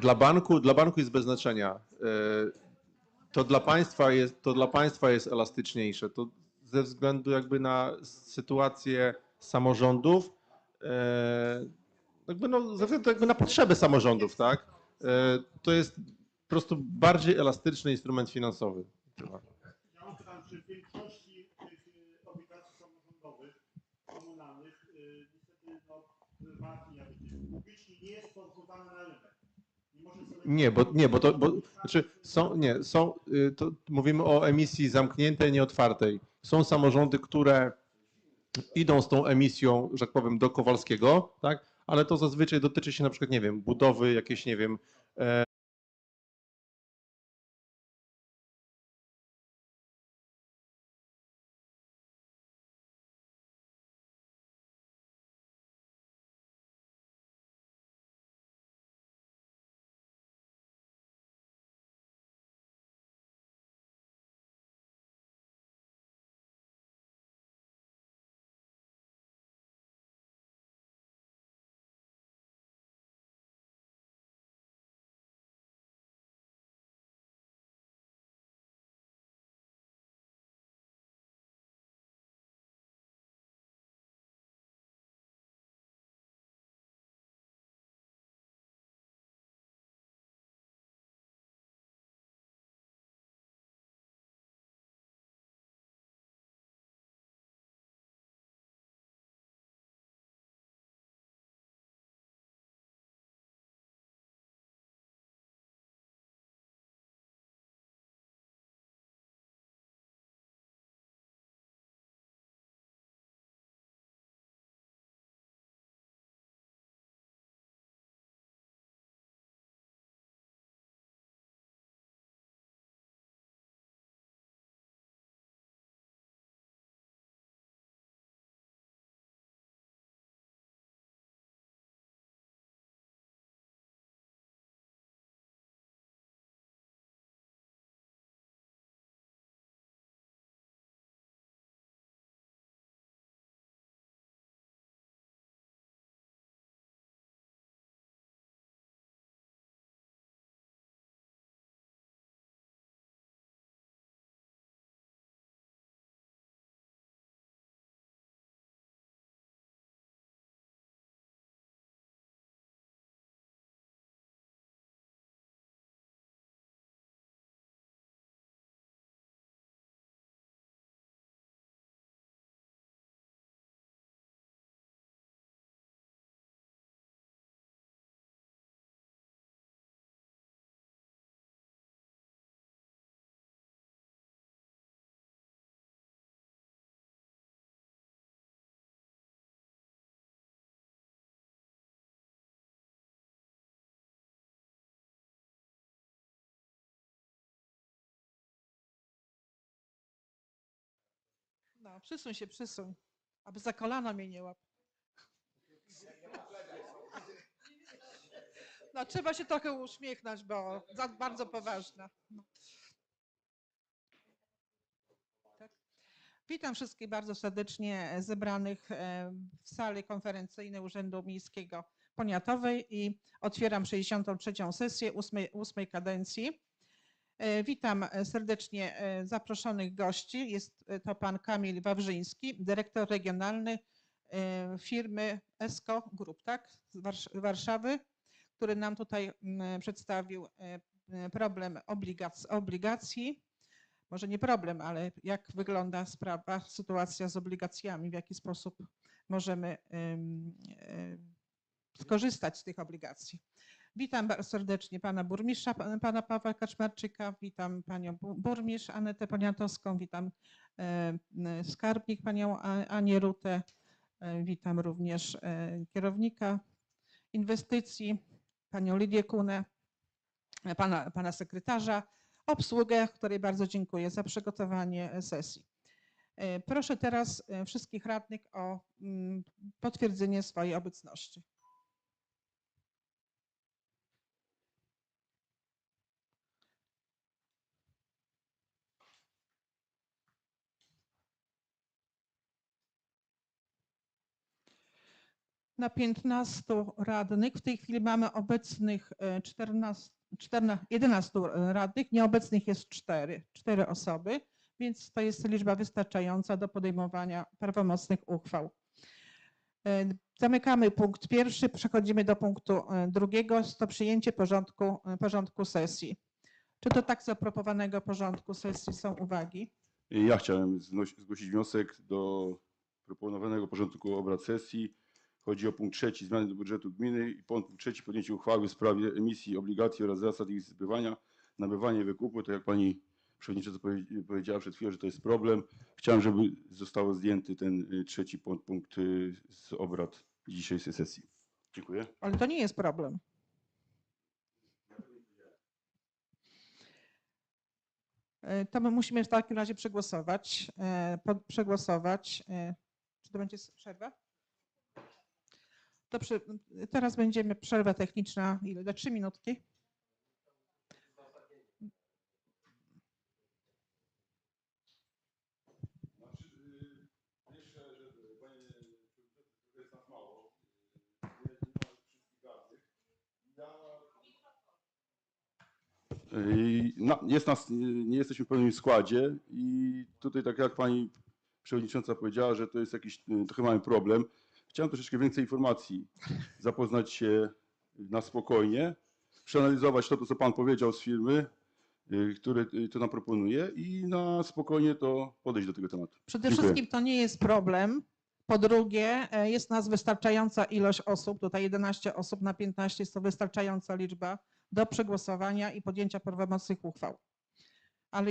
Dla banku, dla banku jest bez znaczenia. E, To dla państwa jest, to dla państwa jest elastyczniejsze. To ze względu jakby na sytuację samorządów, e, jakby no, ze względu jakby na potrzeby samorządów, tak? E, To jest po prostu bardziej elastyczny instrument finansowy. Ja mam pytanie, czy w większości tych y, obligacji samorządowych, komunalnych, y, niestety no, prywatni, jakby ci publiczni nie jest to wpływane na rynek. Nie, bo nie, bo to, bo, znaczy są, nie, są, y, to mówimy o emisji zamkniętej, nieotwartej. Są samorządy, które idą z tą emisją, że tak powiem, do Kowalskiego, tak? Ale to zazwyczaj dotyczy się na przykład, nie wiem, budowy jakiejś, nie wiem, No, przysuń się, przysuń, aby za kolana mnie nie łap. No, trzeba się trochę uśmiechnąć, bo za bardzo poważna. No. Tak. Witam wszystkich bardzo serdecznie zebranych e, w sali konferencyjnej Urzędu Miejskiego Poniatowej i otwieram 63. sesję ósmej, ósmej kadencji. E, Witam serdecznie e, zaproszonych gości. Jest e, to pan Kamil Wawrzyński, dyrektor regionalny firmy ESCO Group, tak, z Warsz- Warszawy, który nam tutaj mm, przedstawił problem obligac- obligacji. Może nie problem, ale jak wygląda sprawa, sytuacja z obligacjami, w jaki sposób możemy em, skorzystać z tych obligacji. Witam bardzo serdecznie pana burmistrza, pana Pawła Kaczmarczyka, witam panią bu- burmistrz Anetę Poniatowską, witam e, skarbnik panią Anię Rutę, e, witam również e, kierownika inwestycji, panią Lidię Kunę, pana, pana sekretarza, obsługę, której bardzo dziękuję za przygotowanie sesji. Proszę teraz wszystkich radnych o mm, potwierdzenie swojej obecności. Na 15 radnych. W tej chwili mamy obecnych e, 14, 14, 11 radnych, nieobecnych jest 4, 4 osoby, więc to jest liczba wystarczająca do podejmowania prawomocnych uchwał. E, Zamykamy punkt pierwszy, przechodzimy do punktu e, drugiego, jest to przyjęcie porządku, e, porządku sesji. Czy do tak zaproponowanego porządku sesji są uwagi? Ja chciałem zgłosić wniosek do proponowanego porządku obrad sesji. Chodzi o punkt trzeci, zmiany do budżetu gminy i punkt trzeci, podjęcie uchwały w sprawie emisji obligacji oraz zasad ich zbywania, nabywania i wykupu. To jak pani przewodnicząca powie- powiedziała przed chwilą, że to jest problem. Chciałem, żeby zostało zdjęty ten y, trzeci punkt, punkt y, z obrad dzisiejszej sesji. Dziękuję. Ale to nie jest problem. E, To my musimy w takim razie przegłosować. e, Przegłosować. e, Czy to będzie przerwa? To przy, teraz będziemy przerwa techniczna. Ile? Do trzy minutki? I na, jest nas, nie jesteśmy w pełnym składzie i tutaj tak jak pani przewodnicząca powiedziała, że to jest jakiś trochę mały problem. Chciałem troszeczkę więcej informacji, zapoznać się na spokojnie, przeanalizować to, to co pan powiedział z firmy, y, który y, to nam proponuje i na spokojnie to podejść do tego tematu. Przede Dziękuję. wszystkim to nie jest problem. Po drugie, e, jest nas wystarczająca ilość osób, tutaj 11 osób na 15 jest to wystarczająca liczba do przegłosowania i podjęcia prawomocnych uchwał. Ale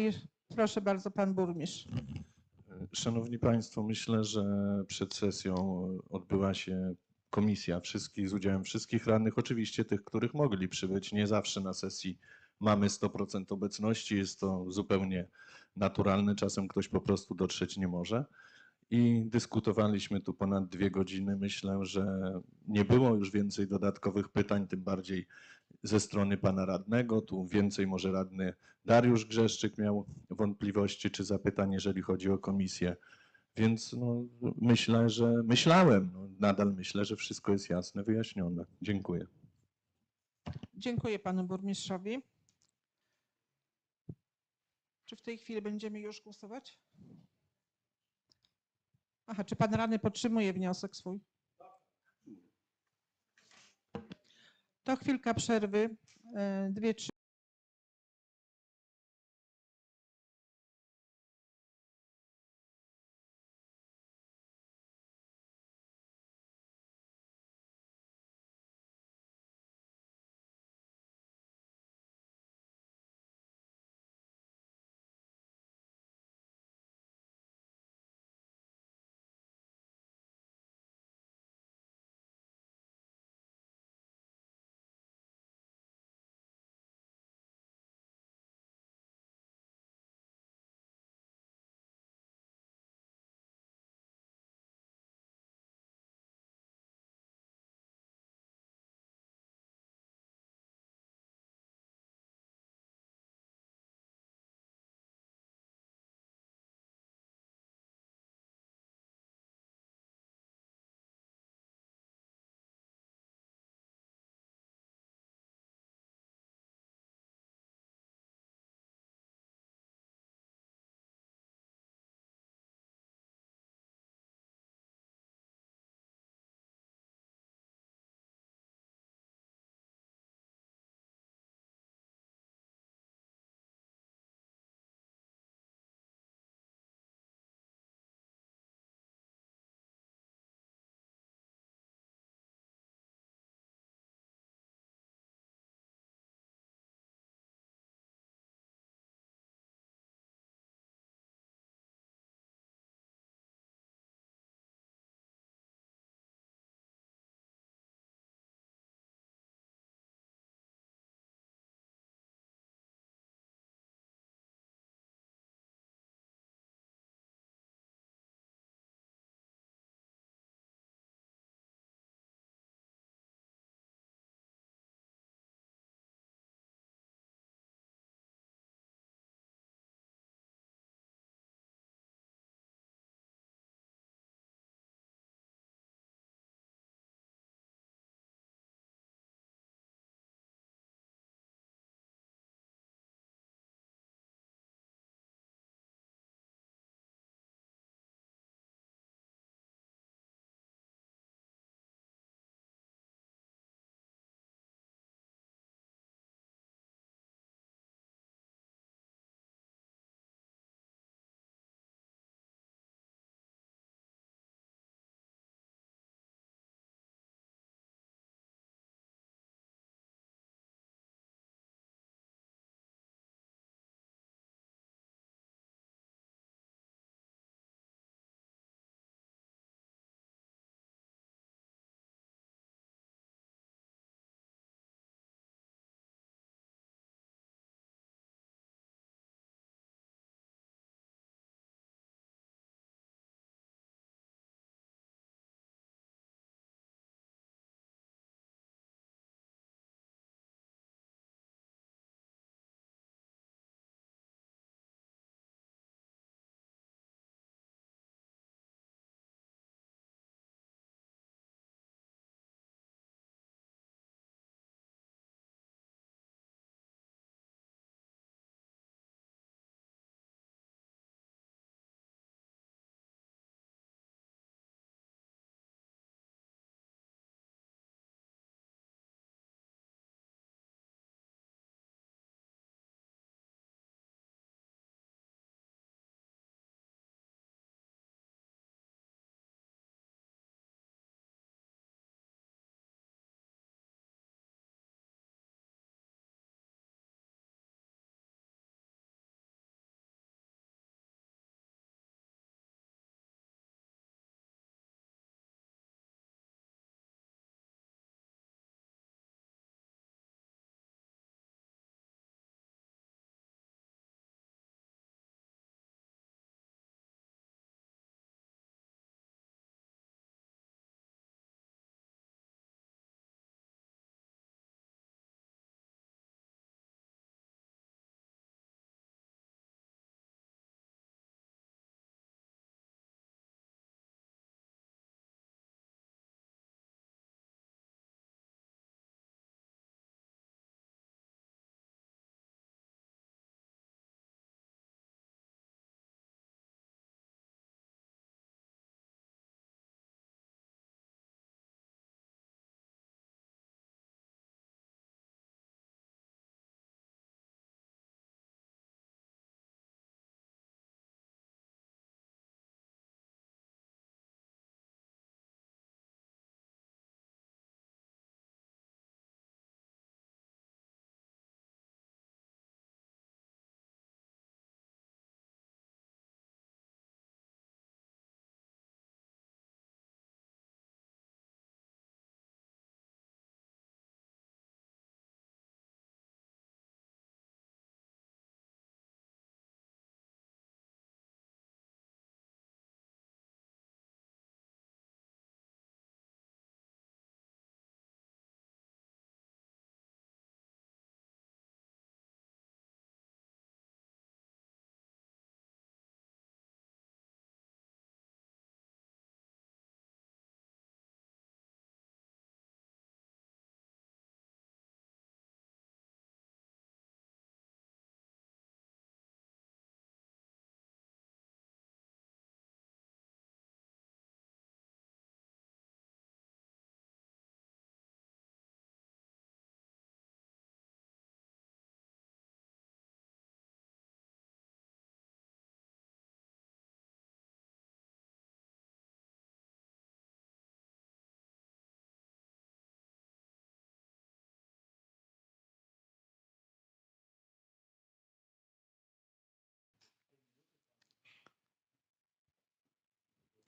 proszę bardzo, pan burmistrz. Szanowni Państwo, myślę, że przed sesją odbyła się komisja wszystkich z udziałem wszystkich radnych, oczywiście tych, których mogli przybyć. Nie zawsze na sesji mamy 100% obecności, jest to zupełnie naturalne, czasem ktoś po prostu dotrzeć nie może. I dyskutowaliśmy tu ponad dwie godziny. Myślę, że nie było już więcej dodatkowych pytań, tym bardziej ze strony pana radnego. Tu więcej może radny Dariusz Grzeszczyk miał wątpliwości czy zapytań, jeżeli chodzi o komisję. Więc no, myślę, że myślałem, no, nadal myślę, że wszystko jest jasne, wyjaśnione. Dziękuję. Dziękuję panu burmistrzowi. Czy w tej chwili będziemy już głosować? Aha, czy pan radny podtrzymuje wniosek swój? To chwilka przerwy, e, 2-3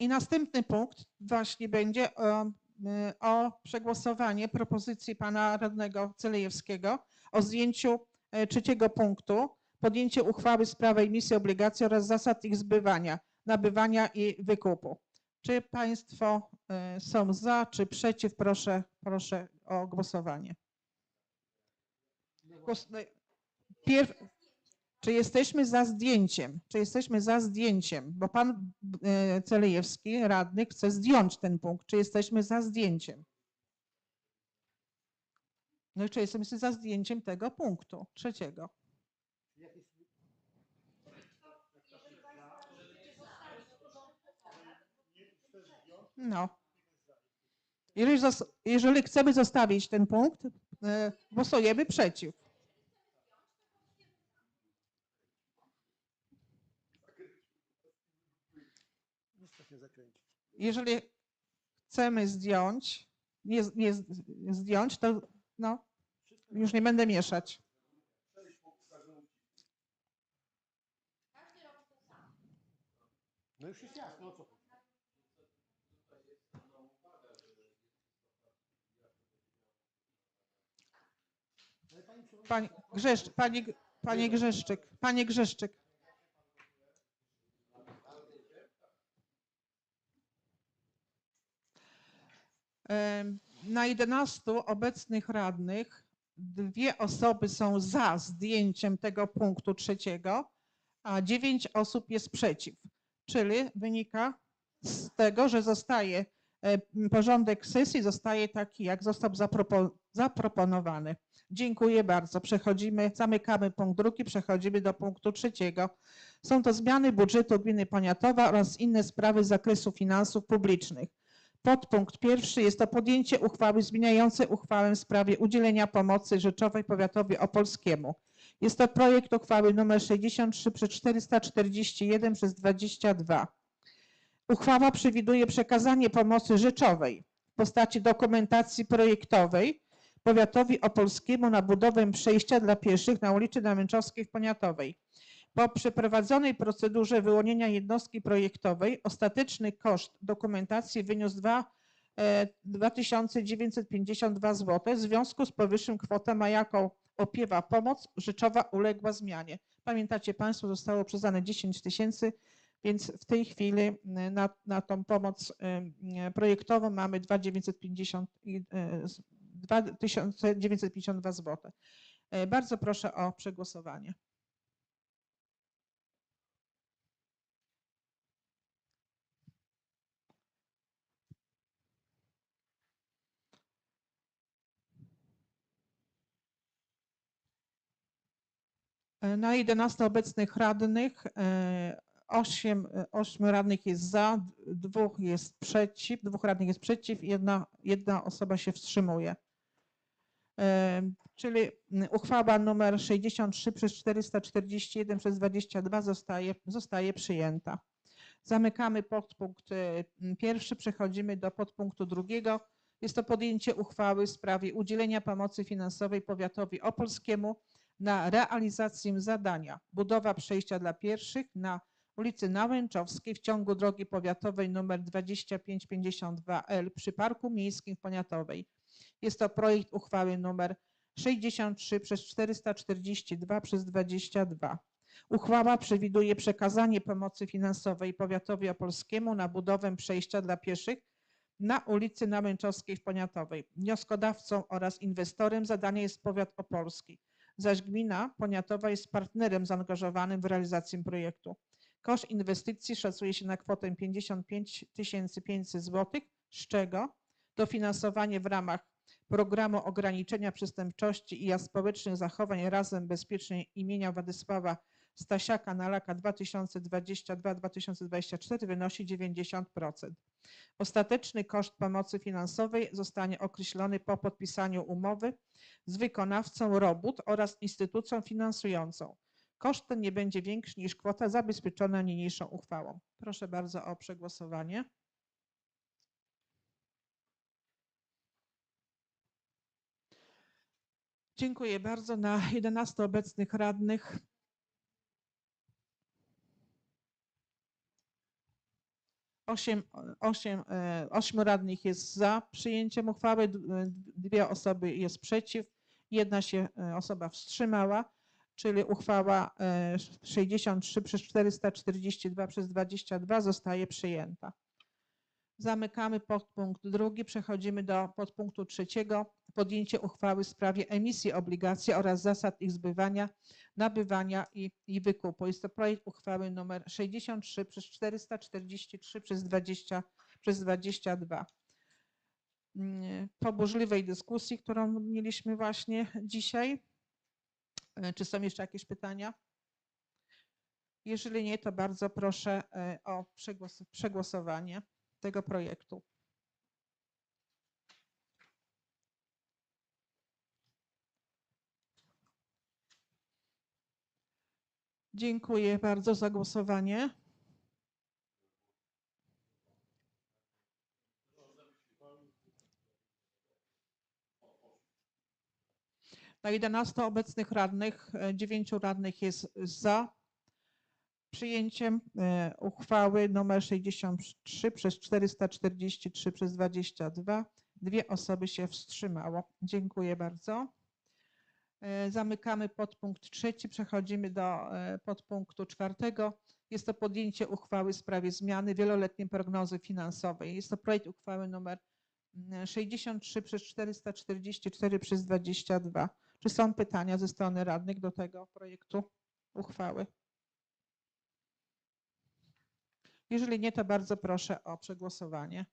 I następny punkt właśnie będzie o, y, o przegłosowanie propozycji pana radnego Celejewskiego o zdjęciu e, trzeciego punktu, podjęcie uchwały w sprawie emisji obligacji oraz zasad ich zbywania, nabywania i wykupu. Czy państwo są za, czy przeciw? Proszę, proszę o głosowanie. Głos- Pierw, czy jesteśmy za zdjęciem? Czy jesteśmy za zdjęciem? Bo pan e, Celejewski, radny, chce zdjąć ten punkt. Czy jesteśmy za zdjęciem? No i czy jesteśmy za zdjęciem tego punktu trzeciego? No. Jeżeli, jeżeli chcemy zostawić ten punkt, e, głosujemy przeciw. Jeżeli chcemy zdjąć, nie, nie zdjąć, to no, już nie będę mieszać. No już jest jasno, o co. Pani Grzeszcz, pani, panie Grzeszczyk, panie Grzeszczyk. Na 11 obecnych radnych dwie osoby są za zdjęciem tego punktu trzeciego, a dziewięć osób jest przeciw. Czyli wynika z tego, że zostaje porządek sesji zostaje taki, jak został zapropo- zaproponowany. Dziękuję bardzo. Przechodzimy, zamykamy punkt drugi, przechodzimy do punktu trzeciego. Są to zmiany budżetu gminy Poniatowa oraz inne sprawy z zakresu finansów publicznych. Podpunkt pierwszy jest to podjęcie uchwały zmieniającej uchwałę w sprawie udzielenia pomocy rzeczowej powiatowi opolskiemu. Jest to projekt uchwały nr 63 przez 441 przez 22. Uchwała przewiduje przekazanie pomocy rzeczowej w postaci dokumentacji projektowej powiatowi opolskiemu na budowę przejścia dla pieszych na ulicy Namęczowskiej w Poniatowej. Po przeprowadzonej procedurze wyłonienia jednostki projektowej ostateczny koszt dokumentacji wyniósł dwa- e, 2952 zł. W związku z powyższym kwota ma jaką opiewa pomoc rzeczowa uległa zmianie. Pamiętacie Państwo, zostało przyznane 10 tysięcy, więc w tej chwili e, na, na tą pomoc e, projektową mamy 2950 i, e, z- 2952 zł. Bardzo proszę o przegłosowanie. Na 11 obecnych radnych, e, 8, 8 radnych jest za, dwóch jest przeciw, dwóch radnych jest przeciw jedna, jedna osoba się wstrzymuje. E, Czyli uchwała numer 63 przez 441 przez 22 zostaje, zostaje przyjęta. Zamykamy podpunkt e, pierwszy, przechodzimy do podpunktu drugiego. Jest to podjęcie uchwały w sprawie udzielenia pomocy finansowej powiatowi opolskiemu na realizację zadania budowa przejścia dla pieszych na ulicy Nałęczowskiej w ciągu drogi powiatowej nr 2552L przy Parku Miejskim w Poniatowej. Jest to projekt uchwały nr 63 przez 442 przez 22. Uchwała przewiduje przekazanie pomocy finansowej powiatowi opolskiemu na budowę przejścia dla pieszych na ulicy Nałęczowskiej w Poniatowej. Wnioskodawcą oraz inwestorem zadania jest powiat opolski zaś gmina Poniatowa jest partnerem zaangażowanym w realizację projektu. Koszt inwestycji szacuje się na kwotę 55 500 zł, z czego dofinansowanie w ramach programu ograniczenia przestępczości i społecznych zachowań Razem Bezpiecznie imienia Władysława Stasiaka na lata 2022-2024 wynosi 90%. Ostateczny koszt pomocy finansowej zostanie określony po podpisaniu umowy z wykonawcą robót oraz instytucją finansującą. Koszt ten nie będzie większy niż kwota zabezpieczona niniejszą uchwałą. Proszę bardzo o przegłosowanie. Dziękuję bardzo. Na 11 obecnych radnych Osiem, osiem, e, ośmiu radnych jest za przyjęciem uchwały, e, dwie osoby jest przeciw, jedna się e, osoba wstrzymała, czyli uchwała e, 63 przez 442 przez 22 zostaje przyjęta. Zamykamy podpunkt drugi, przechodzimy do podpunktu trzeciego. Podjęcie uchwały w sprawie emisji obligacji oraz zasad ich zbywania, nabywania i, i wykupu. Jest to projekt uchwały numer 63 przez 443 przez 20 przez 22. Mm, Po burzliwej dyskusji, którą mieliśmy właśnie dzisiaj, e, czy są jeszcze jakieś pytania? Jeżeli nie, to bardzo proszę e, o przegłos- przegłosowanie tego projektu. Dziękuję bardzo za głosowanie. Na 11 obecnych radnych, 9 radnych jest za przyjęciem e, uchwały nr 63 przez 443 przez 22. Dwie osoby się wstrzymało. Dziękuję bardzo. E, Zamykamy podpunkt trzeci, przechodzimy do e, podpunktu czwartego. Jest to podjęcie uchwały w sprawie zmiany wieloletniej prognozy finansowej. Jest to projekt uchwały mm, 63 przez 444 przez 22. Czy są pytania ze strony radnych do tego projektu uchwały? Jeżeli nie, to bardzo proszę o przegłosowanie.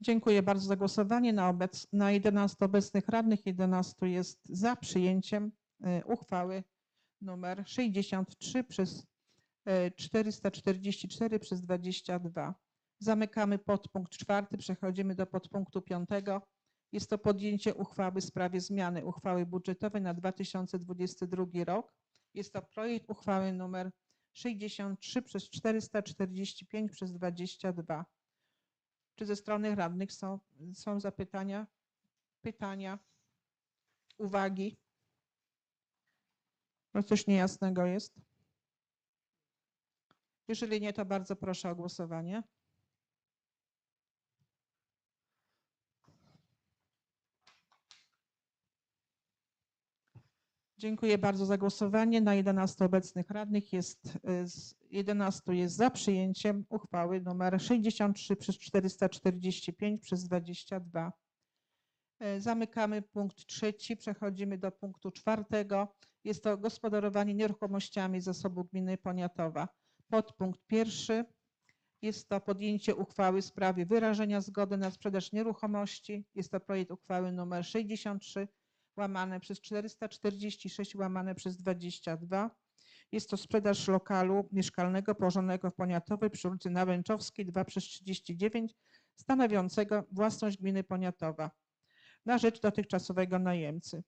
Dziękuję bardzo za głosowanie. Na, obec, na 11 obecnych radnych 11 jest za przyjęciem e, uchwały numer 63 przez e, 444 przez 22. Zamykamy podpunkt czwarty, przechodzimy do podpunktu piątego. Jest to podjęcie uchwały w sprawie zmiany uchwały budżetowej na 2022 rok. Jest to projekt uchwały numer 63 przez 445 przez 22. Czy ze strony radnych są, są zapytania, pytania, uwagi? No coś niejasnego jest. Jeżeli nie, to bardzo proszę o głosowanie. Dziękuję bardzo za głosowanie. Na 11 obecnych radnych jest, y, z 11 jest za przyjęciem uchwały nr 63 przez 445 przez 22. E, Zamykamy punkt trzeci, przechodzimy do punktu czwartego. Jest to gospodarowanie nieruchomościami zasobu gminy Poniatowa. Podpunkt pierwszy jest to podjęcie uchwały w sprawie wyrażenia zgody na sprzedaż nieruchomości. Jest to projekt uchwały nr 63 łamane przez 446 łamane przez 22. Jest to sprzedaż lokalu mieszkalnego położonego w Poniatowej przy ulicy Nałęczowskiej 2 przez 39 stanowiącego własność gminy Poniatowa na rzecz dotychczasowego najemcy.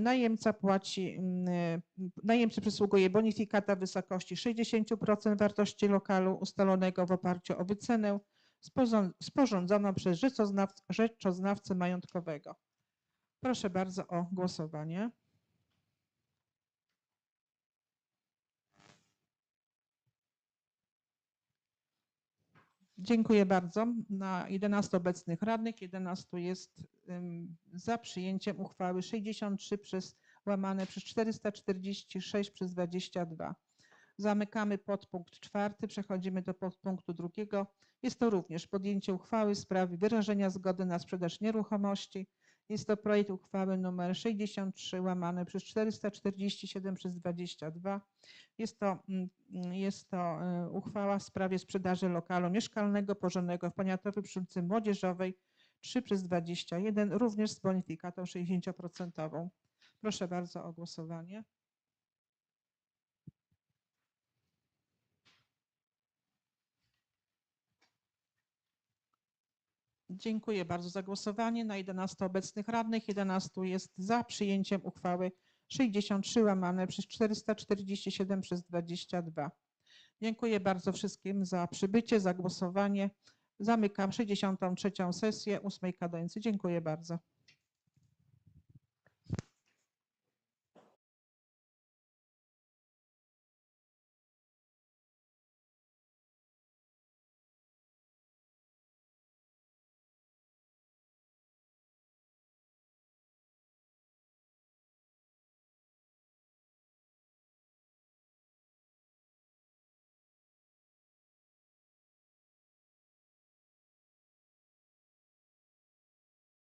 Najemca płaci, mm, e, najemcy przysługuje bonifikata w wysokości 60% wartości lokalu ustalonego w oparciu o wycenę sporząd- sporządzoną przez rzeczoznawc- rzeczoznawcę majątkowego. Proszę bardzo o głosowanie. Dziękuję bardzo. Na 11 obecnych radnych, 11 jest za przyjęciem uchwały 63 przez łamane przez 446 przez 22. Zamykamy podpunkt czwarty, przechodzimy do podpunktu drugiego. Jest to również podjęcie uchwały w sprawie wyrażenia zgody na sprzedaż nieruchomości. Jest to projekt uchwały nr 63 łamane przez 447 przez 22. Jest to, mm, jest to e, uchwała w sprawie sprzedaży lokalu mieszkalnego położonego w Poniatowie przy ulicy Młodzieżowej 3 przez 21, również z bonifikatą 60%. Proszę bardzo o głosowanie. Dziękuję bardzo za głosowanie. Na 11 obecnych radnych 11 jest za przyjęciem uchwały 63 łamane przez 447 przez 22. Dziękuję bardzo wszystkim za przybycie, za głosowanie. Zamykam 63. sesję ósmej kadencji. Dziękuję bardzo.